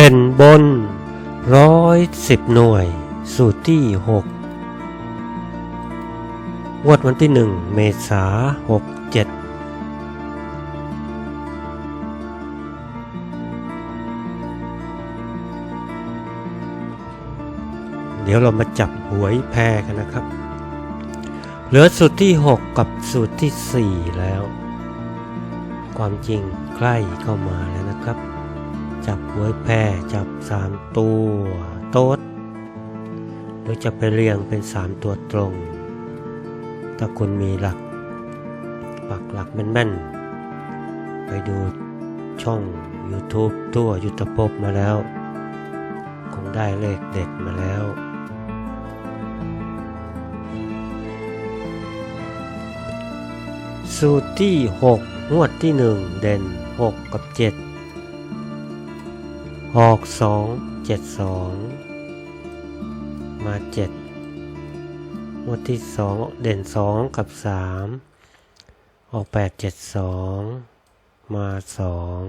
เดินบนร้อยสิบหน่วย สูตรที่หกงวดวันที่หนึ่งเมษาหกเจ็ดเดี๋ยวเรามาจับหวยแพรกันนะครับ เหลือสูตรที่ 6 กับสูตรที่ 4 แล้ว ความจริงใกล้เข้ามาแล้วนะครับ จับหวยแพรจับ3ตัวโต๊ดหรือจะไปเรียงเป็น3ตัวตรง ถ้าคุณมีหลัก ปักหลักแม่นๆ ไปดูช่อง YouTube ตัวยุทธภพมาแล้ว คงได้เลขเด็ดมาแล้วสูตรที่ 6 งวดที่ 1 เด่น 6 กับ 7 หกสองเจ็ดสองมาเจ็ดงวดที่สองเด่นสองกับสามออกแปดเจ็ดสองมาสอง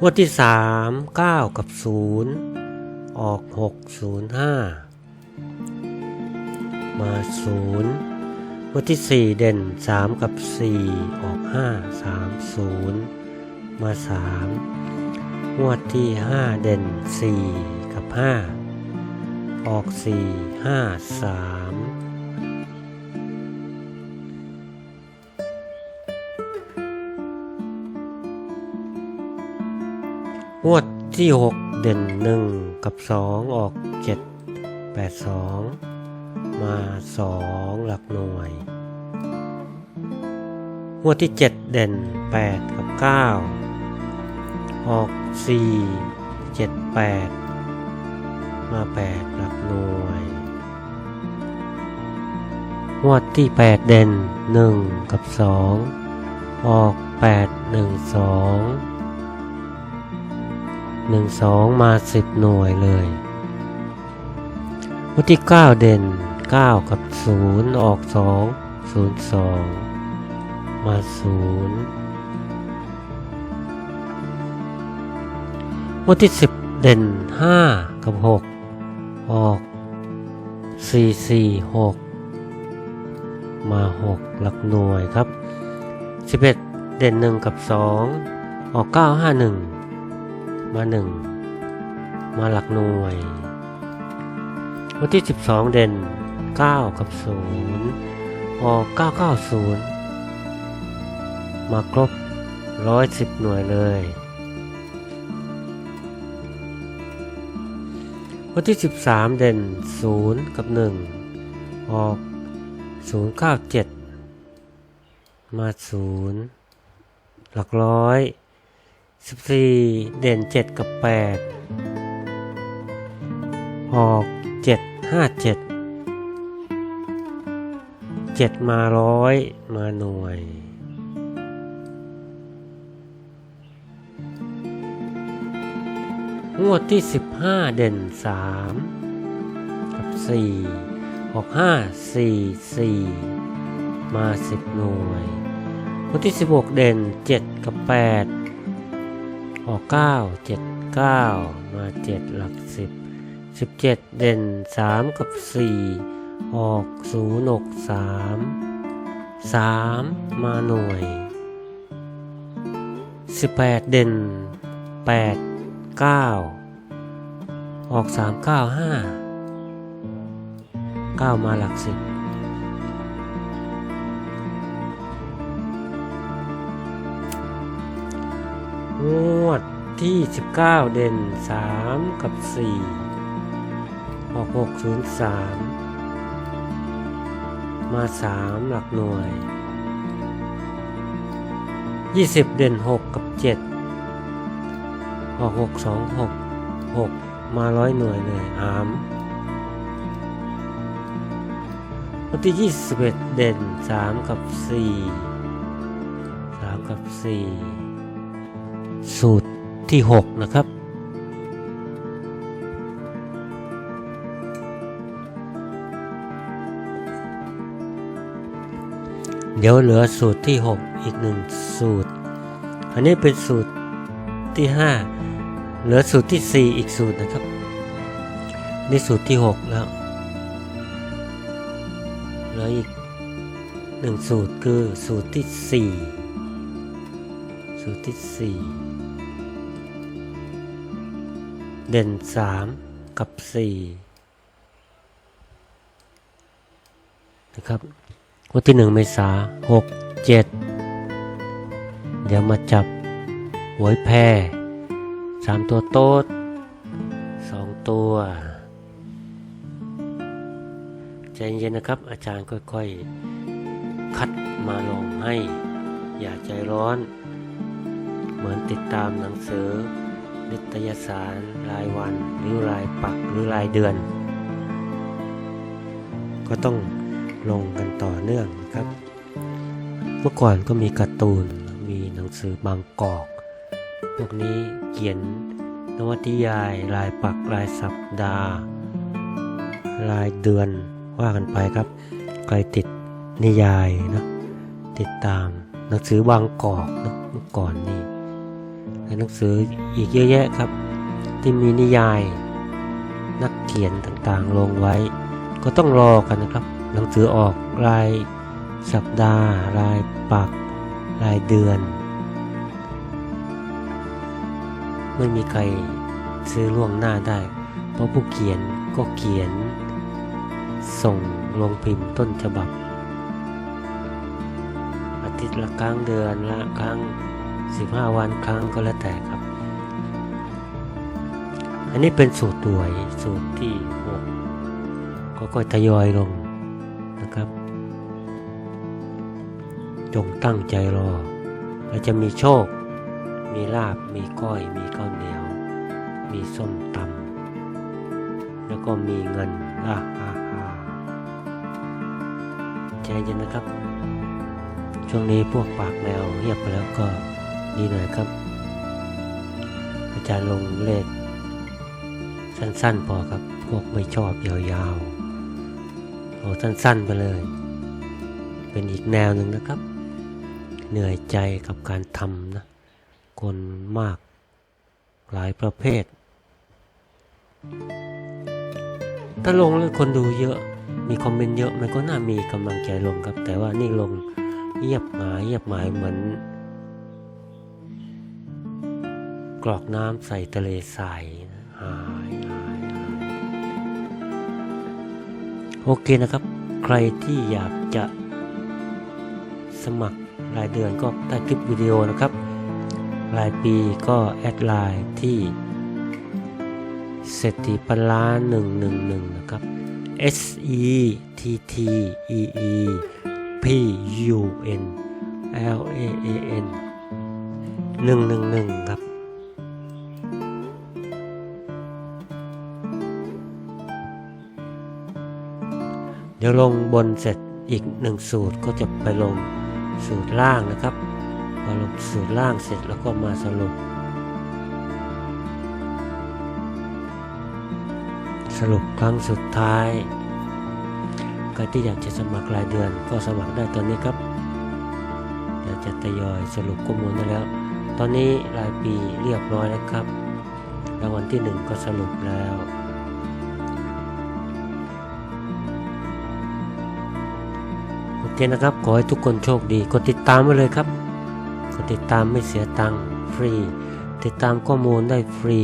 งวดที่สามเก้ากับศูนย์ออกหกศูนย์ห้า มาศูนย์งวดที่ 4 เด่น 3 กับ 4 ออก 5 3 0 มา 3 งวดที่ 5 เด่น 4 กับ 5 ออก 4 5 3งวดที่ 6 เด่น 1 กับ 2 ออก 7 8 2 มา2หลักหน่วย งวดที่ 7 เด่น 8 กับ 9 ออก 4 7 8 มา 8 หลักหน่วย งวดที่ 8 เด่น 1 กับ 2 ออก 8 1 2หนึ่งสองมาสิบหน่วยเลยวันที่เก้าเด่น เก้ากับศูนย์ออกสองศูนย์สองมาศูนย์วันที่สิบเด่นห้ากับหกออกสี่สี่หกมาหกหลักหน่วยครับสิบเอ็ดเด่นหนึ่งกับสองออกเก้าห้าหนึ่งมาหนึ่งมาหลักหน่วยวันที่ 12 เด่น 9 กับ 0 ออก 990 มาครบ 110 หน่วยเลย วันที่ 13 เด่น 0 กับ 1 ออก 097 มา 0 หลักร้อยสิบสี่เด่นเจ็ดกับแปดออกเจ็ดห้า เจ็ดมาร้อยมาหน่วย งวดที่สิบห้าเด่นสามกับสี่ออกห้าสี่สี่มาสิบหน่วย งวดที่สิบหกเด่นเจ็ดกับแปดออกเก้าเจ็ดเก้ามาเจ็ดหลักสิบสิบเจ็ดเด่นสามกับสี่ ออกศูนย์หกสามสามมาหน่วยสิบแปดเด่นแปดเก้าออกสามเก้าห้าเก้ามาหลักสิบงวดที่ 19 เด่น 3 กับ 4 ออก 603 มา 3 หลักหน่วย 20 เด่น 6 กับ 7 ออก 626 6 มาร้อยหน่วยเลยอามวันที่ 21 เด่น 3 กับ 4 3 กับ 4 สูตรที่ 6 นะครับ ดี๋ยวเหลือสูตรที่ 6 อีกหนึ่งสูตร อันนี้เป็นสูตรที่ 5 เหลือสูตรที่ 4 อีกสูตรนะครับ นี่สูตรที่ 6 แล้ว เหลืออีกหนึ่งสูตรคือสูตรที่ 4 สูตรที่ 4 เด่น 3 กับ 4 นะครับ วันที่หนึ่งเมษาหกเจ็ดเดี๋ยวมาจับหวยแพรสามตัวโต๊ดสองตัวใจเย็นนะครับ อาจารย์ค่อยๆ คัดมาลงให้ อย่าใจร้อน เหมือนติดตามหนังสือ นิตยสารรายวัน หรือรายปักหรือรายเดือน ก็ต้อง ลงกันต่อเนื่องนะครับ เมื่อก่อนก็มีการ์ตูน มีหนังสือบางกอก พวกนี้เขียนนวนิยายรายปักรายสัปดาห์รายเดือนว่ากันไปครับ ใครติดนิยายนะติดตามหนังสือบางกอกนะเมื่อก่อนนี่และหนังสืออีกเยอะแยะครับ ที่มีนิยาย นักเขียนต่างๆลงไว้ ก็ต้องรอกันนะครับ หนังสือออกรายสัปดาห์ รายปัก รายเดือน ไม่มีใครซื้อล่วงหน้าได้ เพราะผู้เขียนก็เขียน ส่งลงพิมพ์ต้นฉบับ อาทิตย์ละครั้งเดือนละครั้ง 15 วันครั้งก็แล้วแต่ครับ อันนี้เป็นสูตรด่วยสูตรที่ 6 ก็ค่อยทยอยลง จงตั้งใจรอ และจะมีโชค มีลาบ มีก้อย มีข้าวเหนียว มีส้มตำแล้วก็มีเงินอ่าอ่าอ่าใจเย็นนะครับ ช่วงนี้พวกปากแมวเงียบไปแล้วก็ดีหน่อยครับ อาจารย์ลงเลข สั้นๆพอครับ พวกไม่ชอบยาวๆเอาสั้นๆไปเลย เป็นอีกแนวหนึ่งนะครับ เหนื่อยใจกับการทำนะคนมากหลายประเภท ถ้าลงแล้วคนดูเยอะมีคอมเมนต์เยอะมันก็น่ามีกำลังใจลงครับ แต่ว่านี่ลงเงียบหมายเงียบหมายเหมือน กรอกน้ำใส่ทะเลทรายหายหายหายโอเคนะครับ ใครที่อยากจะสมัคร รายเดือนก็ใต้คลิปวิดีโอนะครับ รายปีก็แอดไลน์ที่เศรษฐีพันล้านหนึ่งหนึ่งหนึ่งนะครับ S E T T E E P U N L A A N หนึ่งหนึ่งหนึ่งครับเดี๋ยวลงบนเสร็จอีกหนึ่งสูตรก็จะไปลง สูตรล่างนะครับ พอลงสูตรล่างเสร็จแล้วก็มาสรุป สรุปครั้งสุดท้ายใครที่อยากจะสมัครรายเดือนก็สมัครได้ตอนนี้ครับเดี๋ยวจะทยอยสรุปข้อมูลได้แล้ว ตอนนี้รายปีเรียบร้อยแล้วครับรางวัลที่หนึ่งก็สรุปแล้ว โอเคนะครับ ขอให้ทุกคนโชคดี กดติดตามไว้เลยครับ กดติดตามไม่เสียตังค์ฟรี ติดตามข้อมูลได้ฟรี